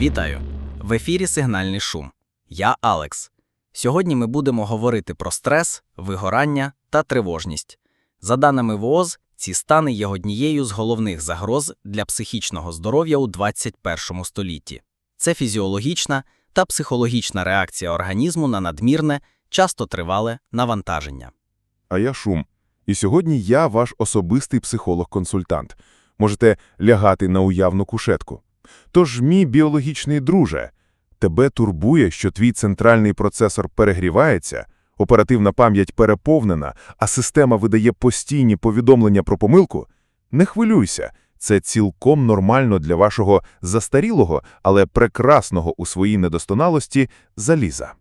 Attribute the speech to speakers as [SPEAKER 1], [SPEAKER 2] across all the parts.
[SPEAKER 1] Вітаю! В ефірі Сигнальний шум. Я Алекс. Сьогодні ми будемо говорити про стрес, вигорання та тривожність. За даними ВООЗ, ці стани є однією з головних загроз для психічного здоров'я у 21 столітті. Це фізіологічна та психологічна реакція організму на надмірне, часто тривале навантаження.
[SPEAKER 2] А я Шум. І сьогодні я ваш особистий психолог-консультант. Можете лягати на уявну кушетку. Тож, мій біологічний друже, тебе турбує, що твій центральний процесор перегрівається, оперативна пам'ять переповнена, а система видає постійні повідомлення про помилку? Не хвилюйся, це цілком нормально для вашого застарілого, але прекрасного у своїй недосконалості заліза.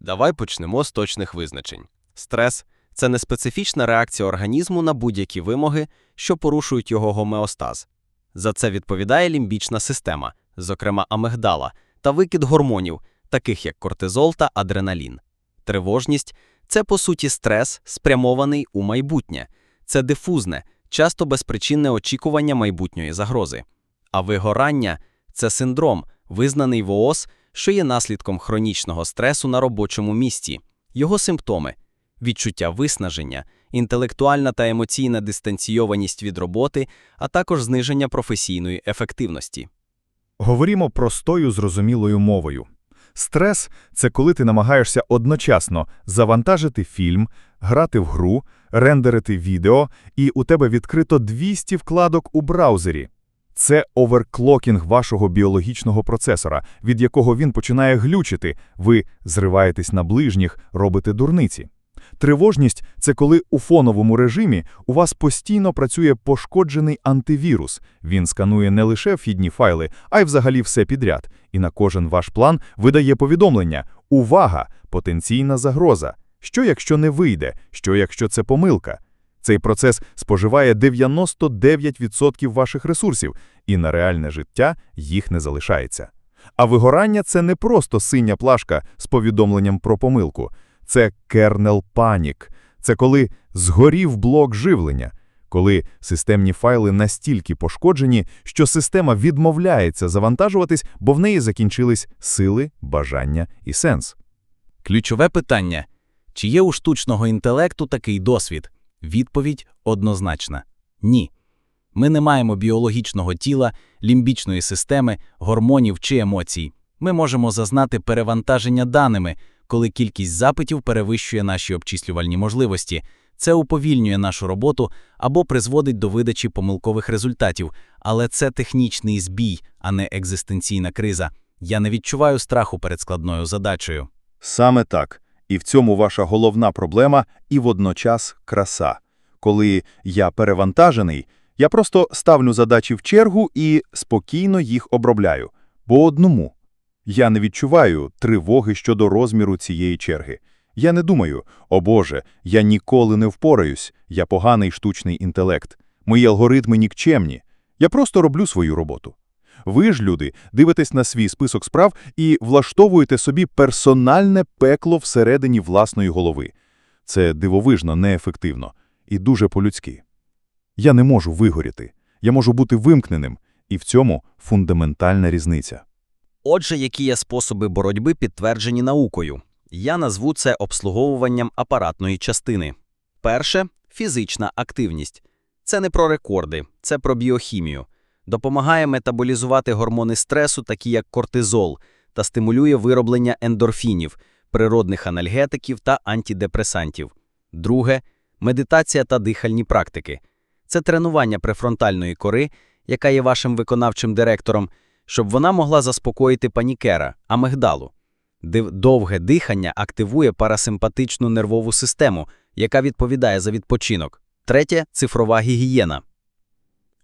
[SPEAKER 3] Давай почнемо з точних визначень. Стрес це неспецифічна реакція організму на будь-які вимоги, що порушують його гомеостаз. За це відповідає лімбічна система, зокрема амигдала, та викид гормонів, таких як кортизол та адреналін. Тривожність це, по суті, стрес, спрямований у майбутнє. Це дифузне, часто безпричинне очікування майбутньої загрози. А вигорання це синдром, визнаний ВООЗ, що є наслідком хронічного стресу на робочому місці. Його симптоми відчуття виснаження, інтелектуальна та емоційна дистанційованість від роботи, а також зниження професійної ефективності.
[SPEAKER 4] Говоримо простою зрозумілою мовою. Стрес це коли ти намагаєшся одночасно завантажити фільм, грати в гру, рендерити відео, і у тебе відкрито 200 вкладок у браузері. Це оверклокінг вашого біологічного процесора, від якого він починає глючити, ви зриваєтесь на ближніх, робите дурниці. Тривожність це коли у фоновому режимі у вас постійно працює пошкоджений антивірус. Він сканує не лише вхідні файли, а й взагалі все підряд. І на кожен ваш план видає повідомлення: Увага! Потенційна загроза. Що якщо не вийде? Що якщо це помилка? Цей процес споживає 99% ваших ресурсів, і на реальне життя їх не залишається. А вигорання це не просто синя плашка з повідомленням про помилку. Це кернел панік. Це коли згорів блок живлення, коли системні файли настільки пошкоджені, що система відмовляється завантажуватись, бо в неї закінчились сили, бажання і сенс.
[SPEAKER 1] Ключове питання: чи є у штучного інтелекту такий досвід? Відповідь однозначна ні. Ми не маємо біологічного тіла, лімбічної системи, гормонів чи емоцій. Ми можемо зазнати перевантаження даними, коли кількість запитів перевищує наші обчислювальні можливості. Це уповільнює нашу роботу або призводить до видачі помилкових результатів, але це технічний збій, а не екзистенційна криза. Я не відчуваю страху перед складною задачею.
[SPEAKER 2] Саме так. І в цьому ваша головна проблема і водночас краса. Коли я перевантажений, я просто ставлю задачі в чергу і спокійно їх обробляю. По одному. Я не відчуваю тривоги щодо розміру цієї черги. Я не думаю, о Боже, я ніколи не впораюсь, я поганий штучний інтелект. Мої алгоритми нікчемні. Я просто роблю свою роботу. Ви ж, люди, дивитесь на свій список справ і влаштовуєте собі персональне пекло всередині власної голови. Це дивовижно, неефективно і дуже по-людськи. Я не можу вигоріти, я можу бути вимкненим, і в цьому фундаментальна різниця.
[SPEAKER 3] Отже, які є способи боротьби, підтверджені наукою? Я назву це обслуговуванням апаратної частини. Перше фізична активність. Це не про рекорди, це про біохімію. Допомагає метаболізувати гормони стресу, такі як кортизол, та стимулює вироблення ендорфінів, природних анальгетиків та антидепресантів. Друге медитація та дихальні практики. Це тренування префронтальної кори, яка є вашим виконавчим директором, щоб вона могла заспокоїти панікера, амигдалу. Довге дихання активує парасимпатичну нервову систему, яка відповідає за відпочинок. Третє цифрова гігієна.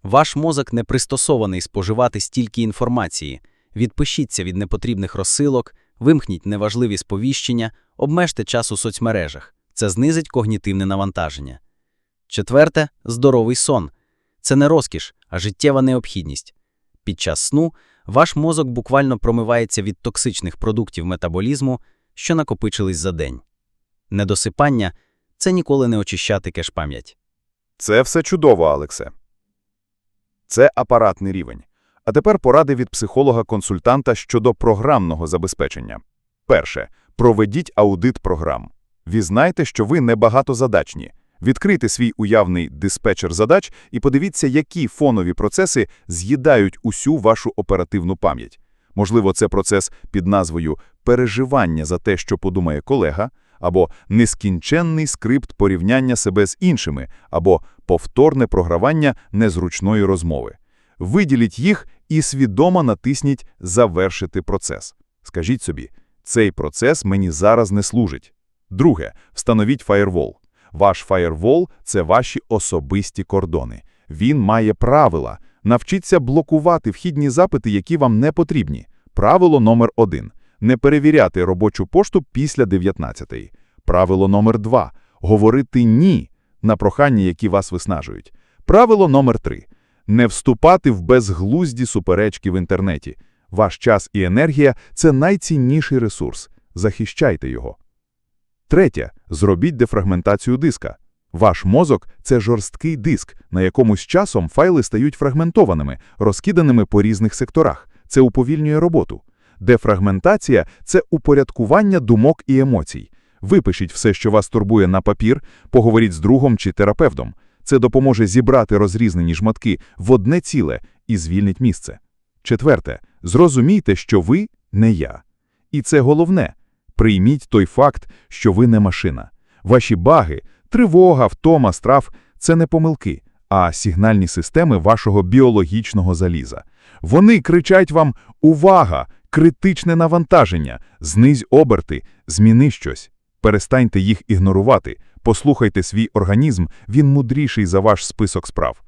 [SPEAKER 3] Ваш мозок не пристосований споживати стільки інформації. Відпишіться від непотрібних розсилок, вимкніть неважливі сповіщення, обмежте час у соцмережах. Це знизить когнітивне навантаження. Четверте здоровий сон. Це не розкіш, а життєва необхідність. Під час сну ваш мозок буквально промивається від токсичних продуктів метаболізму, що накопичились за день. Недосипання це ніколи не очищати кеш-пам'ять.
[SPEAKER 2] Це все чудово, Алексе. Це апаратний рівень. А тепер поради від психолога-консультанта щодо програмного забезпечення. Перше. Проведіть аудит програм. Ви знаєте, що ви небагатозадачні. Відкрийте свій уявний диспетчер задач і подивіться, які фонові процеси з'їдають усю вашу оперативну пам'ять. Можливо, це процес під назвою «переживання за те, що подумає колега», або нескінченний скрипт порівняння себе з іншими, або повторне програвання незручної розмови. Виділіть їх і свідомо натисніть «Завершити процес». Скажіть собі, цей процес мені зараз не служить. Друге, встановіть фаєрвол. Ваш фаєрвол – це ваші особисті кордони. Він має правила. Навчіться блокувати вхідні запити, які вам не потрібні. Правило номер один – не перевіряти робочу пошту після 19-ї. Правило номер два – говорити «ні» на прохання, які вас виснажують. Правило номер три – не вступати в безглузді суперечки в інтернеті. Ваш час і енергія – це найцінніший ресурс. Захищайте його. Третє. Зробіть дефрагментацію диска. Ваш мозок – це жорсткий диск, на якому з часом файли стають фрагментованими, розкиданими по різних секторах. Це уповільнює роботу. Дефрагментація – це упорядкування думок і емоцій. Випишіть все, що вас турбує на папір, поговоріть з другом чи терапевтом. Це допоможе зібрати розрізнені жматки в одне ціле і звільнить місце. Четверте. Зрозумійте, що ви – не я. І це головне. Прийміть той факт, що ви не машина. Ваші баги, тривога, втома, страф – це не помилки, а сигнальні системи вашого біологічного заліза. Вони кричать вам «Увага! Критичне навантаження! Знизь оберти! Зміни щось!» Перестаньте їх ігнорувати. Послухайте свій організм, він мудріший за ваш список справ.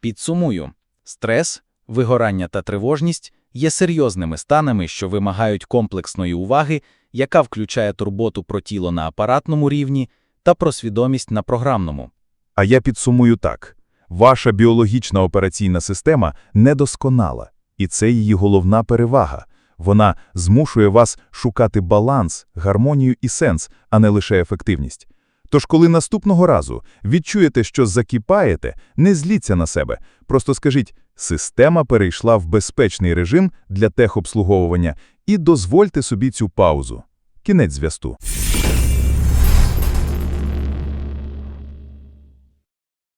[SPEAKER 1] Підсумую. Стрес, вигорання та тривожність є серйозними станами, що вимагають комплексної уваги, яка включає турботу про тіло на апаратному рівні та про свідомість на програмному.
[SPEAKER 2] А я підсумую так. Ваша біологічна операційна система недосконала, і це її головна перевага. Вона змушує вас шукати баланс, гармонію і сенс, а не лише ефективність. Тож, коли наступного разу відчуєте, що закипаєте, не зліться на себе. Просто скажіть, система перейшла в безпечний режим для техобслуговування і дозвольте собі цю паузу. Кінець зв'язку.